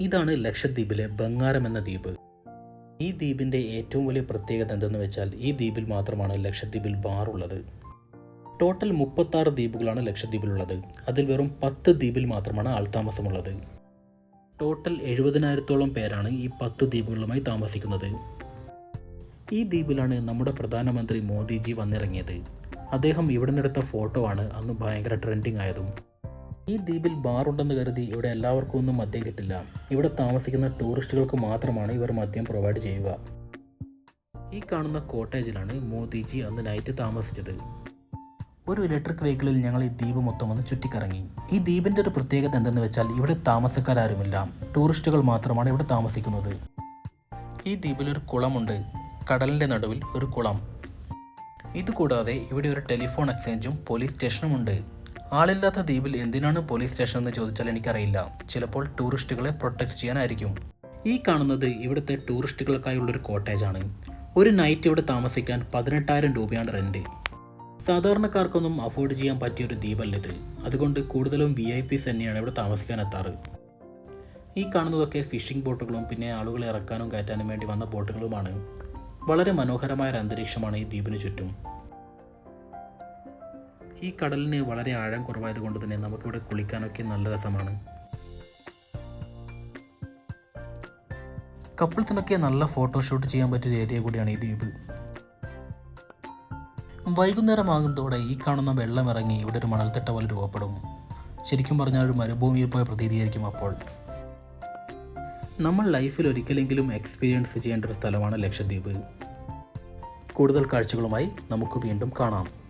ഇതാണ് ലക്ഷദ്വീപിലെ ബംഗാരം എന്ന ദ്വീപ്. ഈ ദ്വീപിന്റെ ഏറ്റവും വലിയ പ്രത്യേകത എന്തെന്ന് വെച്ചാൽ ഈ ദ്വീപിൽ മാത്രമാണ് ലക്ഷദ്വീപിൽ ബാർ ഉള്ളത്. ടോട്ടൽ മുപ്പത്താറ് ദ്വീപുകളാണ് ലക്ഷദ്വീപിലുള്ളത്. അതിൽ വെറും പത്ത് ദ്വീപിൽ മാത്രമാണ് ആൾതാമസമുള്ളത് ടോട്ടൽ എഴുപതിനായിരത്തോളം പേരാണ് ഈ പത്ത് ദ്വീപുകളുമായി താമസിക്കുന്നത്. ഈ ദ്വീപിലാണ് നമ്മുടെ പ്രധാനമന്ത്രി മോദിജി വന്നിറങ്ങിയത്. അദ്ദേഹം ഇവിടെ നിന്നെടുത്ത ഫോട്ടോ ആണ് അന്ന് ഭയങ്കര ട്രെൻഡിങ് ആയതും. ഈ ദ്വീപിൽ ബാർ ഉണ്ടെന്ന് കരുതി ഇവിടെ എല്ലാവർക്കും ഒന്നും മദ്യം കിട്ടില്ല. ഇവിടെ താമസിക്കുന്ന ടൂറിസ്റ്റുകൾക്ക് മാത്രമാണ് ഇവർ മദ്യം പ്രൊവൈഡ് ചെയ്യുക. ഈ കാണുന്ന കോട്ടേജിലാണ് മോദിജി അന്ന് നൈറ്റ് താമസിച്ചത്. ഒരു ഇലക്ട്രിക് വെഹിക്കിളിൽ ഞങ്ങൾ ഈ ദ്വീപ് മൊത്തം ഒന്ന് ചുറ്റിക്കറങ്ങി. ഈ ദ്വീപിന്റെ ഒരു പ്രത്യേകത എന്തെന്ന് വെച്ചാൽ ഇവിടെ താമസക്കാരാരുമില്ല. ടൂറിസ്റ്റുകൾ മാത്രമാണ് ഇവിടെ താമസിക്കുന്നത്. ഈ ദ്വീപിൽ ഒരു കുളമുണ്ട്. കടലിന്റെ നടുവിൽ ഒരു കുളം. ഇതുകൂടാതെ ഇവിടെ ഒരു ടെലിഫോൺ എക്സ്ചേഞ്ചും പോലീസ് സ്റ്റേഷനും ഉണ്ട്. ആളില്ലാത്ത ദ്വീപിൽ എന്തിനാണ് പോലീസ് സ്റ്റേഷൻ എന്ന് ചോദിച്ചാൽ എനിക്കറിയില്ല. ചിലപ്പോൾ ടൂറിസ്റ്റുകളെ പ്രൊട്ടക്ട് ചെയ്യാനായിരിക്കും. ഈ കാണുന്നത് ഇവിടുത്തെ ടൂറിസ്റ്റുകൾക്കായുള്ളൊരു കോട്ടേജാണ് ഒരു നൈറ്റ് ഇവിടെ താമസിക്കാൻ പതിനെട്ടായിരം രൂപയാണ് റെന്റ് സാധാരണക്കാർക്കൊന്നും അഫോർഡ് ചെയ്യാൻ പറ്റിയ ഒരു ദ്വീപല്ല ഇത്. അതുകൊണ്ട് കൂടുതലും വി ഐ പിസ് തന്നെയാണ് ഇവിടെ താമസിക്കാൻ എത്താറ്. ഈ കാണുന്നതൊക്കെ ഫിഷിംഗ് ബോട്ടുകളും പിന്നെ ആളുകളെ ഇറക്കാനും കയറ്റാനും വേണ്ടി വന്ന ബോട്ടുകളുമാണ് വളരെ മനോഹരമായ ഒരു അന്തരീക്ഷമാണ് ഈ ദ്വീപിന് ചുറ്റും. ഈ കടലിന് വളരെ ആഴം കുറവായത് കൊണ്ട് തന്നെ നമുക്കിവിടെ കുളിക്കാനൊക്കെ നല്ല രസമാണ്. കപ്പിൾസിനൊക്കെ നല്ല ഫോട്ടോഷൂട്ട് ചെയ്യാൻ പറ്റിയ ഏരിയ കൂടിയാണ് ഈ ദ്വീപ്. വൈകുന്നേരമാകുന്നതോടെ ഈ കാണുന്ന വെള്ളം ഇറങ്ങി ഇവിടെ ഒരു മണൽത്തിട്ട പോലെ രൂപപ്പെടും. ശരിക്കും പറഞ്ഞാൽ ഒരു മരുഭൂമിയിൽ പോയ പ്രതീതിയായിരിക്കും അപ്പോൾ. നമ്മൾ ലൈഫിൽ ഒരിക്കലെങ്കിലും എക്സ്പീരിയൻസ് ചെയ്യേണ്ട ഒരു സ്ഥലമാണ് ലക്ഷദ്വീപ്. കൂടുതൽ കാഴ്ചകളുമായി നമുക്ക് വീണ്ടും കാണാം.